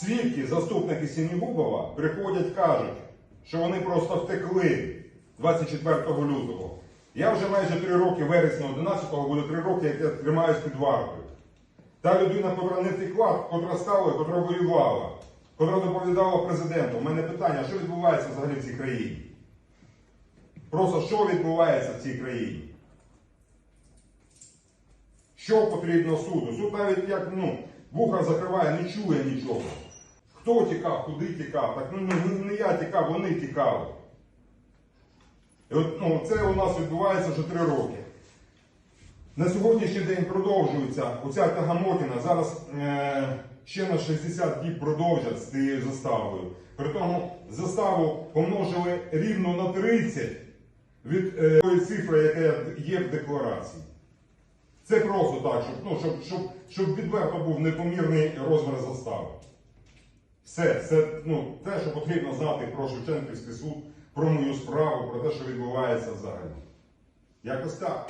Свідки, заступники Сінігубова приходять, кажуть, що вони просто втекли 24 лютого. Я вже майже три роки, вересня 11-го, буде три роки, як я тримаюсь під вартою. Та людина, не втекла, котра стала, котра воювала, котра доповідала президенту. У мене питання, що відбувається взагалі в цій країні? Просто що відбувається в цій країні? Що потрібно суду? Суд навіть як ну, вуха закриває, не чує нічого. Хто тікав, куди тікав? Так ну, не, не я тікав, вони тікали. І от, ну, це у нас відбувається вже три роки. На сьогоднішній день продовжується оця тягамотіна. Зараз е, ще на 60 діб продовжать з цією заставою. При тому заставу помножили рівно на 30 від е, цифри, яка є в декларації. Це просто так, щоб, ну, щоб, щоб, щоб відверто був непомірний розмір застави. Все, це ну, те, що потрібно знати про Шевченківський суд, про мою справу, про те, що відбувається взагалі. Якось так.